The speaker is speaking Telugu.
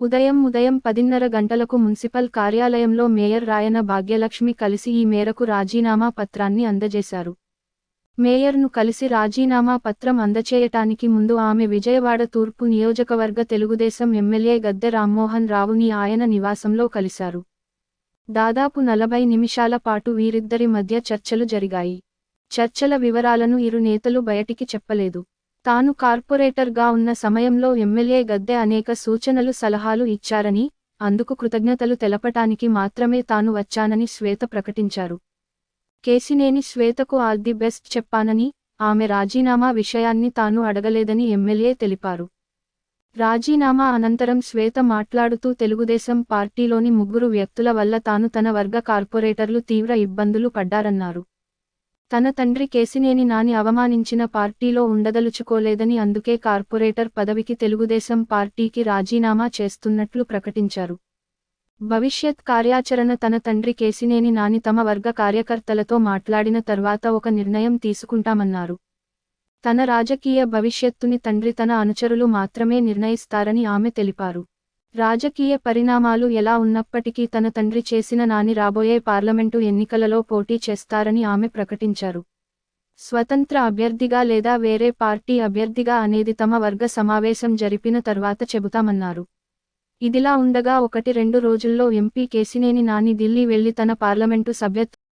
ఉదయం ఉదయం పదిన్నర గంటలకు మున్సిపల్ కార్యాలయంలో మేయర్ రాయన భాగ్యలక్ష్మి కలిసి ఈ మేరకు రాజీనామా పత్రాన్ని అందజేశారు. మేయర్ను కలిసి రాజీనామా పత్రం అందచేయటానికి ముందు ఆమె విజయవాడ తూర్పు నియోజకవర్గ తెలుగుదేశం ఎమ్మెల్యే గద్దె రామ్మోహన్ రావుని ఆయన నివాసంలో కలిశారు. దాదాపు నలభై నిమిషాల పాటు వీరిద్దరి మధ్య చర్చలు జరిగాయి. చర్చల వివరాలను ఇరు నేతలు బయటికి చెప్పలేదు. తాను కార్పొరేటర్గా ఉన్న సమయంలో ఎమ్మెల్యే గద్దె అనేక సూచనలు సలహాలు ఇచ్చారని అందుకు కృతజ్ఞతలు తెలపటానికి మాత్రమే తాను వచ్చానని శ్వేత ప్రకటించారు. కేసినేని శ్వేతకు ఆల్ ది బెస్ట్ చెప్పానని ఆమె రాజీనామా విషయాన్ని తాను అడగలేదని ఎమ్మెల్యే తెలిపారు. రాజీనామా అనంతరం శ్వేత మాట్లాడుతూ తెలుగుదేశం పార్టీలోని ముగ్గురు వ్యక్తుల వల్ల తాను తన వర్గ కార్పొరేటర్లు తీవ్ర ఇబ్బందులు పడ్డారన్నారు. తన తండ్రి కేసినేని నాని అవమానించిన పార్టీలో ఉండదలుచుకోలేదని అందుకే కార్పొరేటర్ పదవికి తెలుగుదేశం పార్టీకి రాజీనామా చేస్తున్నట్లు ప్రకటించారు. భవిష్యత్ కార్యాచరణ తన తండ్రి కేసినేని నాని తమ వర్గ కార్యకర్తలతో మాట్లాడిన తర్వాత ఒక నిర్ణయం తీసుకుంటామన్నారు. తన రాజకీయ భవిష్యత్తుని తండ్రి తన అనుచరులు మాత్రమే నిర్ణయిస్తారని ఆమె తెలిపారు. రాజకీయ పరిణామాలు ఎలా ఉన్నప్పటికీ తన తండ్రి చేసిన నాని రాబోయే పార్లమెంటు ఎన్నికలలో పోటీ చేస్తారని ఆమె ప్రకటించారు. స్వతంత్ర అభ్యర్థిగా లేదా వేరే పార్టీ అభ్యర్థిగా అనేది తమ వర్గ సమావేశం జరిపిన తర్వాత చెబుతామన్నారు. ఇదిలా ఉండగా ఒకటి రెండు రోజుల్లో ఎంపీ కేసినేని నాని ఢిల్లీ వెళ్ళి తన పార్లమెంటు సభ్యత్వ